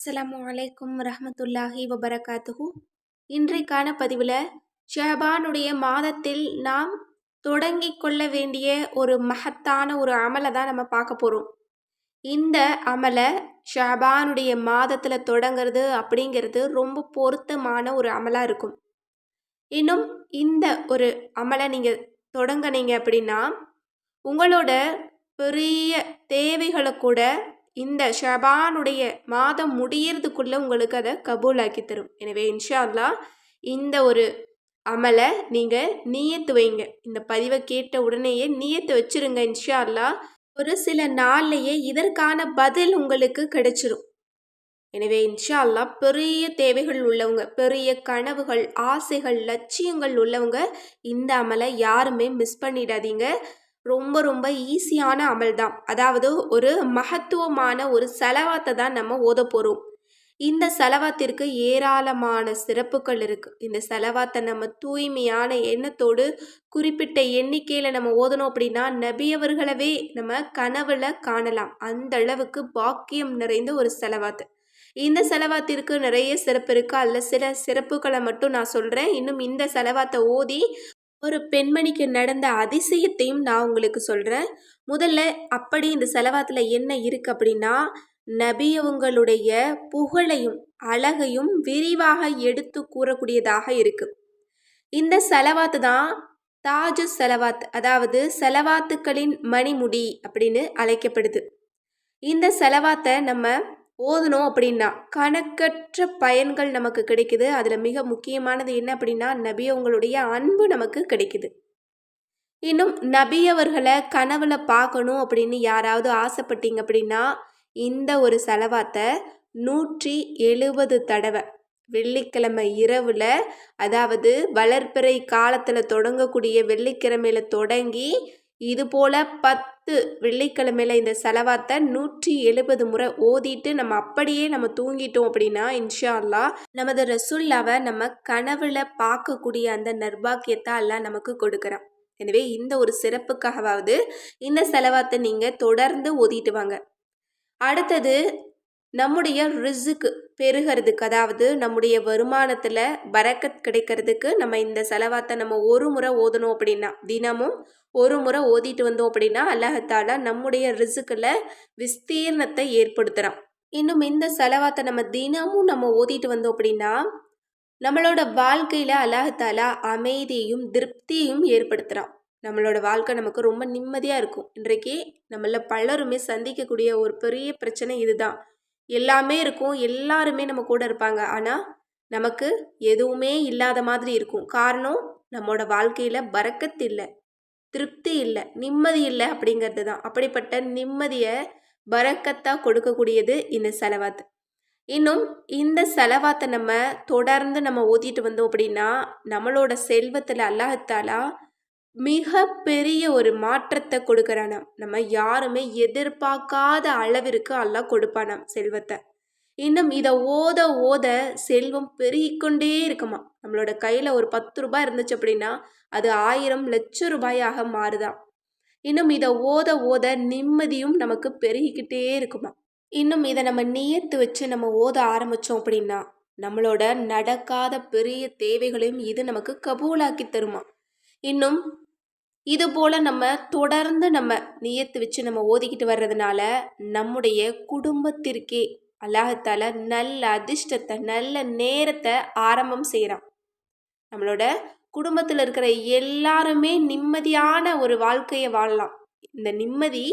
அஸ்லாம் அலைக்கும் ரஹமத்துல்லாஹி வபரகாத்துஹு. இன்றைக்கான பதிவில் ஷஹபானுடைய மாதத்தில் நாம் தொடங்கி கொள்ள வேண்டிய ஒரு மகத்தான ஒரு அமலை தான் நம்ம பார்க்க போகிறோம் இந்த அமலை ஷஹபானுடைய மாதத்தில் தொடங்கிறது அப்படிங்கிறது ரொம்ப பொருத்தமான ஒரு அமலாக இருக்கும். இன்னும் இந்த ஒரு அமலை நீங்கள் தொடங்கினீங்க அப்படின்னா உங்களோட பெரிய தேவைகளை கூட இந்த ஷபானுடைய மாதம் முடியறதுக்குள்ளே உங்களுக்கு அதை கபூலாக்கி தரும். எனவே இன்ஷா அல்லா இந்த ஒரு அமலை நீங்கள் நீயத்து வைங்க. இந்த பதிவை கேட்ட உடனேயே நீயத்து வச்சுருங்க இன்ஷா அல்லா ஒரு சில நாள்லையே இதற்கான பதில் உங்களுக்கு கிடைச்சிரும். எனவே இன்ஷா அல்லா பெரிய தேவைகள் உள்ளவங்க பெரிய கனவுகள் ஆசைகள் லட்சியங்கள் உள்ளவங்க இந்த அமலை யாருமே மிஸ் பண்ணிடாதீங்க. ரொம்ப ரொம்ப ஈஸியான அமல் தான். அதாவது ஒரு மகத்துவமான ஒரு செலவாத்தை தான் நம்ம ஓத போகிறோம் இந்த செலவாத்திற்கு ஏராளமான சிறப்புகள் இருக்குது இந்த செலவாத்தை நம்ம தூய்மையான எண்ணத்தோடு குறிப்பிட்ட எண்ணிக்கையில் நம்ம ஓதணும் அப்படின்னா நபியவர்களவே நம்ம கனவுல காணலாம். அந்த அளவுக்கு பாக்கியம் நிறைந்த ஒரு செலவாத்து. இந்த செலவாத்திற்கு நிறைய சிறப்பு இருக்குது அதில் சில சிறப்புகளை மட்டும் நான் சொல்கிறேன் இன்னும் இந்த செலவாத்தை ஓதி ஒரு பெண்மணிக்கு நடந்த அதிசயத்தையும் நான் உங்களுக்கு சொல்கிறேன் முதல்ல அப்படி இந்த செலவாத்தில் என்ன இருக்குது அப்படின்னா நபியவங்களுடைய புகழையும் அழகையும் விரிவாக எடுத்து கூறக்கூடியதாக இருக்குது இந்த செலவாத்து தான் தாஜு செலவாத் அதாவது செலவாத்துக்களின் மணிமுடி அப்படின்னு அழைக்கப்படுது. இந்த செலவாத்தை நம்ம ஓதணும் அப்படின்னா கணக்கற்ற பயன்கள் நமக்கு கிடைக்குது. அதில் மிக முக்கியமானது என்ன அப்படின்னா நபியவங்களுடைய அன்பு நமக்கு கிடைக்குது. இன்னும் நபியவர்களை கனவுல பார்க்கணும் அப்படின்னு யாராவது ஆசைப்பட்டீங்க அப்படின்னா இந்த ஒரு செலவாத்தை நூற்றி எழுபது தடவை வெள்ளிக்கிழமை இரவில் அதாவது வளர்ப்பிறை காலத்தில் தொடங்கக்கூடிய வெள்ளிக்கிழமையில் தொடங்கி இது போல் பத்து வெள்ளிக்கிழமையில் இந்த செலவாத்தை நூற்றி எழுபது முறை ஓதிட்டு நம்ம அப்படியே நம்ம தூங்கிட்டோம் அப்படின்னா இன்ஷா அல்லா நமது ரசுல்லாவை நம்ம கனவுல பார்க்கக்கூடிய அந்த நர்பாக்கியத்தை எல்லாம் நமக்கு கொடுக்குறான். எனவே இந்த ஒரு சிறப்புக்காகவாவது இந்த செலவாத்தை நீங்கள் தொடர்ந்து ஓதிட்டு வாங்க. அடுத்தது நம்முடைய ரிஸுக்கு பெருகிறதுக்கு அதாவது நம்முடைய வருமானத்தில் பறக்கத் கிடைக்கிறதுக்கு நம்ம இந்த செலவாத்தை நம்ம ஒரு முறை ஓதணும் அப்படின்னா தினமும் ஒரு முறை ஓதிட்டு வந்தோம் அப்படின்னா அல்லாஹத்தாலா நம்முடைய ரிசுக்கில் விஸ்தீர்ணத்தை ஏற்படுத்துகிறான் இன்னும் இந்த செலவாத்தை நம்ம தினமும் நம்ம ஓதிட்டு வந்தோம் அப்படின்னா நம்மளோட வாழ்க்கையில் அல்லாஹத்தாலா அமைதியும் திருப்தியும் ஏற்படுத்துகிறான் நம்மளோட வாழ்க்கை நமக்கு ரொம்ப நிம்மதியாக இருக்கும். இன்றைக்கு நம்மள பலருமே சந்திக்கக்கூடிய ஒரு பெரிய பிரச்சனை இதுதான். எல்லாமே இருக்கும். எல்லாருமே நம்ம கூட இருப்பாங்க. ஆனால் நமக்கு எதுவுமே இல்லாத மாதிரி இருக்கும். காரணம் நம்மளோட வாழ்க்கையில் பறக்கத்து இல்லை. திருப்தி இல்லை. நிம்மதி இல்லை அப்படிங்கிறது தான். அப்படிப்பட்ட நிம்மதியை பறக்கத்தாக கொடுக்கக்கூடியது இந்த செலவாத்து. இன்னும் இந்த செலவாத்தை நம்ம தொடர்ந்து நம்ம ஓதிட்டு வந்தோம் அப்படின்னா நம்மளோட செல்வத்தில் அல்லாஹத்தாலா மிக பெரிய ஒரு மாற்றத்தை கொடுக்குறானாம். நம்ம யாருமே எதிர்பார்க்காத அளவிற்கு அல்லாஹ் கொடுப்பானாம் செல்வத்தை. இன்னும் இதை ஓத ஓத செல்வம் பெருகிக்கொண்டே இருக்குமா நம்மளோட கையில் ஒரு பத்து ரூபாய் இருந்துச்சு அப்படின்னா அது ஆயிரம் லட்சம் ரூபாயாக மாறுதான் இன்னும் இதை ஓத ஓத நிம்மதியும் நமக்கு பெருகிக்கிட்டே இருக்குமா இன்னும் இதை நம்ம நியத்து வச்சு நம்ம ஓத ஆரம்பித்தோம் அப்படின்னா நம்மளோட நடக்காத பெரிய தேவைகளையும் இது நமக்கு கபூலாக்கி தருமா இன்னும் இது போல் நம்ம தொடர்ந்து நம்ம நியத்து வச்சு நம்ம ஓதிக்கிட்டு வர்றதுனால நம்முடைய குடும்பத்திற்கே அல்லாஹத்தால நல்ல அதிர்ஷ்டத்தை நல்ல நேரத்தை ஆரம்பம் செய்கிறான் நம்மளோட குடும்பத்தில் இருக்கிற எல்லாருமே நிம்மதியான ஒரு வாழ்க்கையை வாழலாம். இந்த நிம்மதி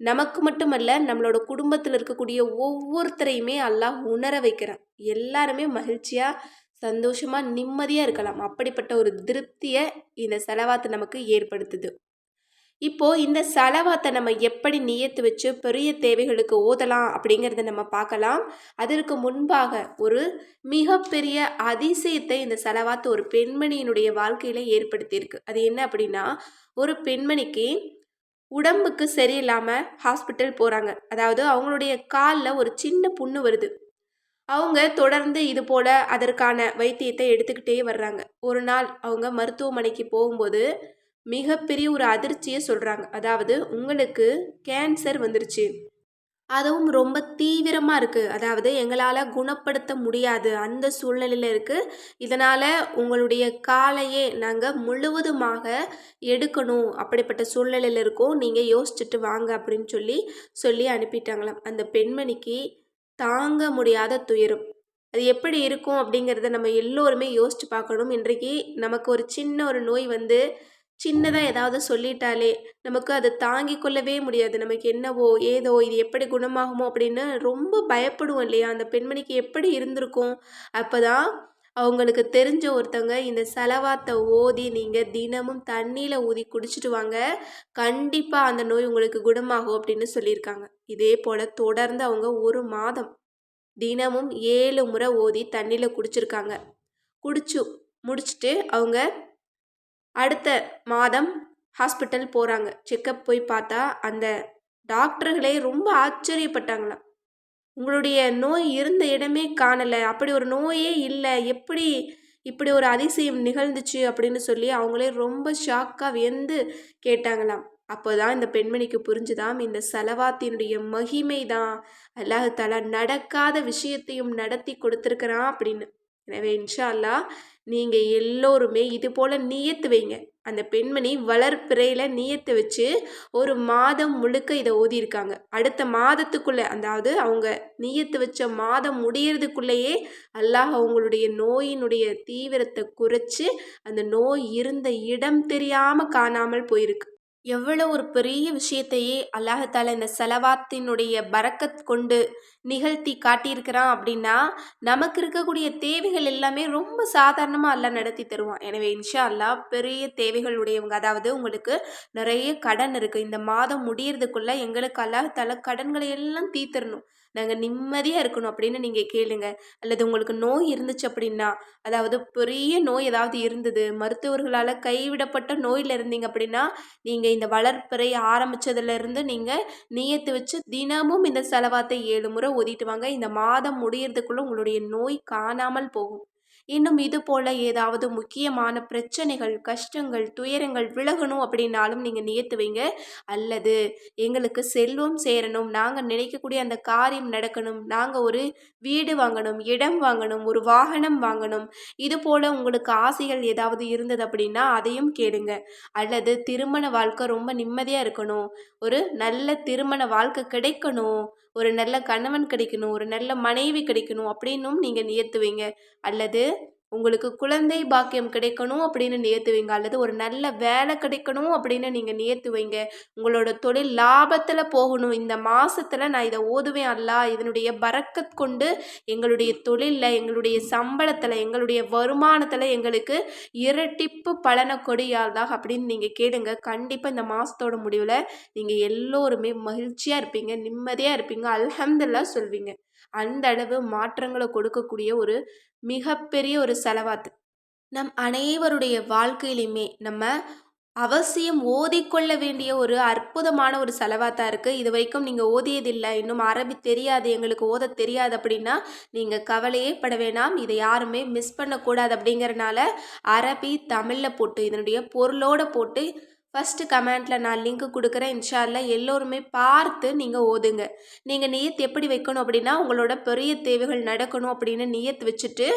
நமக்கு மட்டுமல்ல நம்மளோட குடும்பத்தில் இருக்கக்கூடிய ஒவ்வொருத்தரையுமே அல்லாஹ் உணர வைக்கிறான். எல்லாருமே மகிழ்ச்சியாக சந்தோஷமாக நிம்மதியாக இருக்கலாம். அப்படிப்பட்ட ஒரு திருப்தியை இந்த செலவாத்து நமக்கு ஏற்படுத்துது. இப்போது இந்த செலவாத்தை நம்ம எப்படி நியத்து வச்சு பெரிய தேவைகளுக்கு ஓதலாம் அப்படிங்கிறத நம்ம பார்க்கலாம். அதற்கு முன்பாக ஒரு மிகப்பெரிய அதிசயத்தை இந்த செலவாத்து ஒரு பெண்மணியினுடைய வாழ்க்கையில் ஏற்படுத்தியிருக்கு. அது என்ன அப்படின்னா ஒரு பெண்மணிக்கு உடம்புக்கு சரியில்லாமல் ஹாஸ்பிட்டல் போகிறாங்க அதாவது அவங்களுடைய காலில் ஒரு சின்ன புண்ணு வருது. அவங்க தொடர்ந்து இது போல் அதற்கான வைத்தியத்தை எடுத்துக்கிட்டே வர்றாங்க ஒரு நாள் அவங்க மருத்துவமனைக்கு போகும்போது மிகப்பெரிய ஒரு அதிர்ச்சியை சொல்கிறாங்க அதாவது உங்களுக்கு கேன்சர் வந்துருச்சு அதுவும் ரொம்ப தீவிரமாக இருக்குது அதாவது எங்களால் குணப்படுத்த முடியாது. அந்த சூழ்நிலையில் இருக்குது இதனால் உங்களுடைய காலையே நாங்கள் முழுவதுமாக எடுக்கணும். அப்படிப்பட்ட சூழ்நிலையில் இருக்கோம். நீங்கள் யோசிச்சுட்டு வாங்க அப்படின்னு சொல்லி, சொல்லி அனுப்பிட்டாங்களாம். அந்த பெண்மணிக்கு தாங்க முடியாத துயரம். அது எப்படி இருக்கும் அப்படிங்கிறத நம்ம எல்லோருமே யோசிச்சு பார்க்கணும். இன்றைக்கு நமக்கு ஒரு சின்ன ஒரு நோய் வந்து சின்னதாக ஏதாவது சொல்லிட்டாலே, நமக்கு அதை தாங்கி கொள்ளவே முடியாது. நமக்கு என்னவோ, ஏதோ இது எப்படி குணமாகுமோ அப்படின்னு ரொம்ப பயப்படுவோம் இல்லையா? அந்த பெண்மணிக்கு எப்படி இருந்திருக்கும்? அப்போ தான் அவங்களுக்கு தெரிஞ்ச ஒருத்தவங்க இந்த செலவாத்தை ஓதி நீங்கள் தினமும் தண்ணியில் ஊதி குடிச்சிட்டு வாங்க. கண்டிப்பாக அந்த நோய் உங்களுக்கு குணமாகும் அப்படின்னு சொல்லியிருக்காங்க. இதே போல் தொடர்ந்து அவங்க ஒரு மாதம் தினமும் ஏழு முறை ஓதி தண்ணியில் குடிச்சிருக்காங்க. குடிச்சு முடிச்சுட்டு அவங்க அடுத்த மாதம் ஹாஸ்பிட்டல் போகிறாங்க செக்கப் போய் பார்த்தா, அந்த டாக்டர்களே ரொம்ப ஆச்சரியப்பட்டாங்களாம். உங்களுடைய நோய் இருந்த இடமே காணலை அப்படி ஒரு நோயே இல்லை எப்படி இப்படி ஒரு அதிசயம் நிகழ்ந்துச்சு அப்படின்னு சொல்லி அவங்களே ரொம்ப ஷாக்காக வியந்து கேட்டாங்களாம். அப்போதான் இந்த பெண்மணிக்கு புரிஞ்சுதாம் இந்த செலவாத்தினுடைய மகிமை தான் அல்லாஹ் தாலா நடக்காத விஷயத்தையும் நடத்தி கொடுத்துருக்குறான் அப்படின்னு. எனவே இன்ஷா அல்லாஹ் நீங்கள் எல்லோருமே இது போல நியத்து வைங்க. அந்த பெண்மணி வளர்ப்பிறையில் நியத்தை வச்சு ஒரு மாதம் முழுக்க இதை ஓதியிருக்காங்க. அடுத்த மாதத்துக்குள்ளே அதாவது அவங்க நியத்து வச்ச மாதம் முடியறதுக்குள்ளேயே அல்லாஹ் அவங்களுடைய நோயினுடைய தீவிரத்தை குறைச்சி அந்த நோய் இருந்த இடம் தெரியாமல் காணாமல் போயிருக்கு. எவ்வளோ ஒரு பெரிய விஷயத்தையே அல்லாஹ் இந்த செலவாத்தினுடைய பறக்கத் கொண்டு நிகழ்த்தி காட்டியிருக்கிறான் அப்படின்னா, நமக்கு இருக்கக்கூடிய தேவைகள் எல்லாமே ரொம்ப சாதாரணமாக அல்லாஹ் நடத்தி தருவான். எனவே இன்ஷா அல்லாஹ் பெரிய தேவைகள் உடையவங்க அதாவது உங்களுக்கு நிறைய கடன் இருக்குது இந்த மாதம் முடியறதுக்குள்ளே எங்களுக்கு அல்லாஹ் கடன்களை எல்லாம் தீர்த்தரணும். நாங்கள் நிம்மதியாக இருக்கணும் அப்படின்னு நீங்கள் கேளுங்க. அல்லது உங்களுக்கு நோய் இருந்துச்சு அப்படின்னா, அதாவது பெரிய நோய் ஏதாவது இருந்தது, மருத்துவர்களால் கைவிடப்பட்ட நோயில் இருந்தீங்க அப்படின்னா, நீங்கள் இந்த வளர்பிறை ஆரம்பித்ததுலேருந்து நீங்கள் நியத்து வச்சு தினமும் இந்த செலவாத்தை ஏழு முறை ஓதிட்டு வாங்க. இந்த மாதம் முடியறதுக்குள்ளே உங்களுடைய நோய் காணாமல் போகும். இன்னும் இது போல ஏதாவது முக்கியமான பிரச்சனைகள், கஷ்டங்கள், துயரங்கள் விலகணும் அப்படின்னாலும் நீங்க நியத்து வைங்க. அல்லது எங்களுக்கு செல்வம் சேரணும், நாங்க நினைக்கக்கூடிய அந்த காரியம் நடக்கணும், நாங்க ஒரு வீடு வாங்கணும், இடம் வாங்கணும், ஒரு வாகனம் வாங்கணும், இது போல உங்களுக்கு ஆசைகள் ஏதாவது இருந்தது அப்படின்னா அதையும் கேளுங்க. அல்லது திருமண வாழ்க்கை ரொம்ப நிம்மதியா இருக்கணும், ஒரு நல்ல திருமண வாழ்க்கை கிடைக்கணும், ஒரு நல்ல கணவன் கிடைக்கணும், ஒரு நல்ல மனைவி கிடைக்கணும் அப்படின்னும் நீங்கள் நியத்துவீங்க. அல்லது உங்களுக்கு குழந்தை பாக்கியம் கிடைக்கணும் அப்படின்னு நேர்த்து வைங்க. அல்லது ஒரு நல்ல வேலை கிடைக்கணும் அப்படின்னு நீங்கள் நேர்த்து வைங்க. உங்களோட தொழில் லாபத்தில் போகணும். இந்த மாதத்தில் நான் இதை ஓதுவேன் அல்லா இதனுடைய பறக்கத் கொண்டு எங்களுடைய தொழிலில் எங்களுடைய சம்பளத்தில் எங்களுடைய வருமானத்தில் எங்களுக்கு இரட்டிப்பு பலனை கொடு அப்படின்னு நீங்கள் கேளுங்க. கண்டிப்பாக இந்த மாதத்தோட முடிவில் நீங்கள் எல்லோருமே மகிழ்ச்சியாக இருப்பீங்க, நிம்மதியாக இருப்பீங்க. அல்ஹம்துல்லா சொல்வீங்க. அந்த அளவு மாற்றங்களை கொடுக்கக்கூடிய ஒரு மிகப்பெரிய ஒரு செலவாத்து. நம் அனைவருடைய வாழ்க்கையிலையுமே நம்ம அவசியம் ஓதிக்கொள்ள வேண்டிய ஒரு அற்புதமான ஒரு செலவாத்தா இது வரைக்கும் நீங்கள் ஓதியதில்லை இன்னும் அரபி தெரியாது, எங்களுக்கு ஓத தெரியாது அப்படின்னா, நீங்கள் கவலையே பட வேணாம். இதை யாருமே மிஸ் பண்ணக்கூடாது அப்படிங்கிறனால அரபி, தமிழில் போட்டு இதனுடைய பொருளோடு போட்டு ஃபர்ஸ்ட்டு கமெண்ட்டில் நான் லிங்க் கொடுக்குறேன் இன்ஷா எல்லோருமே பார்த்து நீங்கள் ஓதுங்க. நீங்கள் நியத் எப்படி வைக்கணும் அப்படின்னா, உங்களோட பெரிய தேவைகள் நடக்கணும் அப்படின்னு நியத் வச்சுட்டு,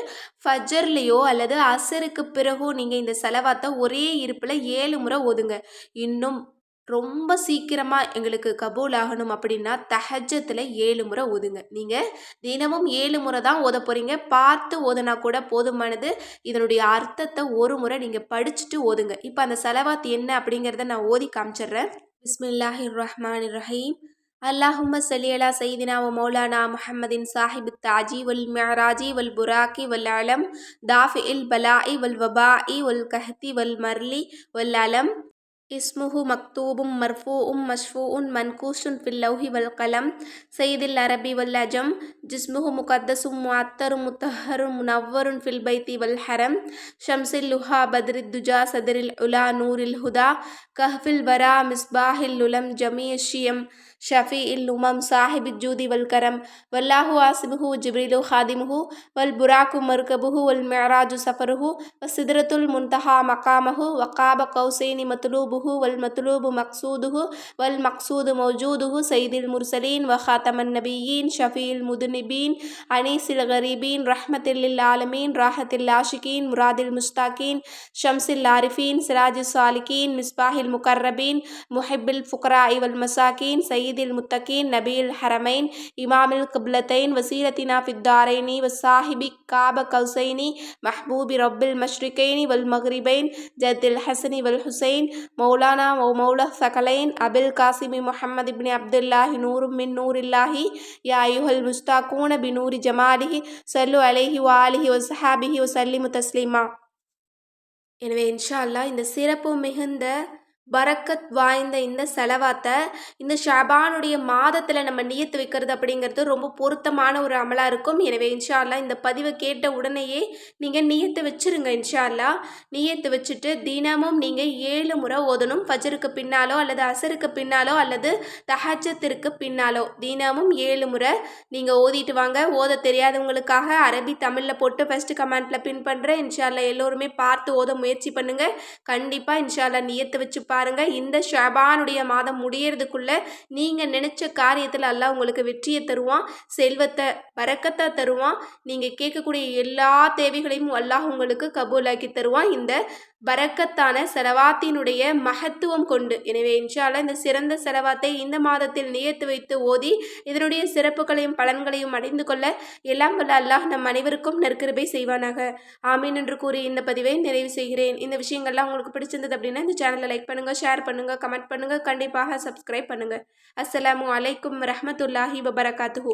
ஃபஜர்லேயோ அல்லது அசருக்கு பிறகோ நீங்கள் இந்த செலவாத்த ஒரே இருப்பில் ஏழு முறை ஓதுங்க. இன்னும் ரொம்ப சீக்கிரமாக எங்களுக்கு கபூல் ஆகணும் அப்படின்னா, தஹஜத்தில் ஏழு முறை ஓதுங்க. நீங்கள் தினமும் ஏழு முறை தான் ஓத போகிறீங்க பார்த்து ஓதுனா கூட போதுமானது. இதனுடைய அர்த்தத்தை ஒரு முறை நீங்கள் படிச்சுட்டு ஓதுங்க. இப்போ அந்த செலவாத் என்ன அப்படிங்கிறத நான் ஓதி காமிச்சிடுறேன். பிஸ்மில்லாஹி ரஹ்மான் ரஹீம். அல்லாஹும்ம சலியலா சைதினா ஓ மௌலானா முஹம்மதின் சாஹிப் தாஜி வல் மியராஜி வல் புராக்கி வல் அலம் தாஃபிஇல் பலாஇ வல் வபாஇ வல் கஹ்தி வல் மர்லி வல் அலம் اسمه مكتوب مرفوع مشفوع منكوش في اللوح والقلم. سيد العربي واللجم جسمه مقدس معطر مطهر منور في البيت والحرم. شمس اللها بدر الدجا صدر العلا نور الهدى. كهف البراء مصباح اللُّلَمْ جميع الشيم. شفيء الأمم صاحب الجود والكرم والله واسبه جبريل خادمه والبراك مركبه والمعراج سفره والسدرة المنتهى مقامه وقاب قوسين مطلوبه والمطلوب مقصوده والمقصود موجوده سيد المرسلين وخاتم النبيين شفيع المذنبين أنيس الغريبين رحمة للعالمين راحة العاشقين مراد المشتاقين شمس العارفين سراج السالكين مصباح المقربين محب الفقراء والمساكين سيد முஸ்தாகீன் ஷம்சில் சயீதில் முத்தகீன் நபீல் ஹரமைன் இமாமில் கிப்லத்தைன் வசீரத்தினா ஃபித்தாரைனி வசாஹிபி காப கௌசைனி மஹ்பூபி ரப்பில் மஷ்ரிகைனி வல் மஹ்ரிபைன் ஜத்தில் ஹசனி வல் ஹுசைன் மௌலானா ஓ மௌலா சகலைன் அபில் காசிமி முஹம்மது இப்னி அப்துல்லாஹி நூரும் மின் நூரில்லாஹி யா ஐயுஹல் முஸ்தாக்கூன பினூரி ஜமாலிஹி சல்லு அலைஹி வாலிஹி வசஹாபிஹி வசல்லிமு தஸ்லீமா. எனவே இன்ஷா அல்லாஹ் இந்த சிறப்பு மிகுந்த பரக்கத் வாய்ந்த இந்த செலவாத்தை இந்த ஷபானுடைய மாதத்தில் நம்ம நியத்து வைக்கிறது அப்படிங்கிறது ரொம்ப பொருத்தமான ஒரு அமலாக இருக்கும். எனவே இன்ஷால்லா இந்த பதிவை கேட்ட உடனேயே நீங்கள் நியத்து வச்சுருங்க இன்ஷால்லா நியத்து வச்சுட்டு தினமும் நீங்கள் ஏழு முறை ஓதணும். ஃபஜருக்கு பின்னாலோ அல்லது அசருக்கு பின்னாலோ அல்லது தஹஜத்திற்கு பின்னாலோ தினமும் ஏழு முறை நீங்கள் ஓதிட்டு வாங்க. ஓத தெரியாதவங்களுக்காக அரபி தமிழில் போட்டு ஃபஸ்ட்டு கமெண்ட்டில் பின் பண்ணுறேன் இன்ஷால்லா எல்லோருமே பார்த்து ஓத முயற்சி பண்ணுங்கள் கண்டிப்பாக இன்ஷால்லா நியத்து வச்சு பாருங்க இந்த ஷபானுடைய மாதம் முடியறதுக்குள்ள நீங்கள் நினச்ச காரியத்தில் அல்லாஹ் உங்களுக்கு வெற்றியை தருவான் செல்வத்தை பறக்கத்தை தருவான். நீங்கள் கேட்கக்கூடிய எல்லா தேவைகளையும் அல்லாஹ் உங்களுக்கு கபூலாக்கி தருவான். இந்த பரக்கத்தான செலவாத்தினுடைய மகத்துவம் கொண்டு. எனவே இன்ஷால்ல இந்த சிறந்த செலவாத்தை இந்த மாதத்தில் நியத்து வைத்து ஓதி இதனுடைய சிறப்புகளையும் பலன்களையும் அடைந்து கொள்ள எல்லாம் வல்ல அல்லாஹ் நம் அனைவருக்கும் நற்கிருபை செய்வானாக. ஆமீன் என்று கூறி இந்த பதிவை நிறைவு செய்கிறேன். இந்த விஷயங்கள்லாம் உங்களுக்கு பிடிச்சிருந்தது அப்படின்னா இந்த சேனலை லைக் பண்ணுங்கள் ஷேர் பண்ணுங்கள் கமெண்ட் பண்ணுங்கள் கண்டிப்பாக சப்ஸ்கிரைப் பண்ணுங்கள் அஸ்லாம் அலைக்கும் ரஹமத்துல்லாஹி வபரகாத்துஹூ.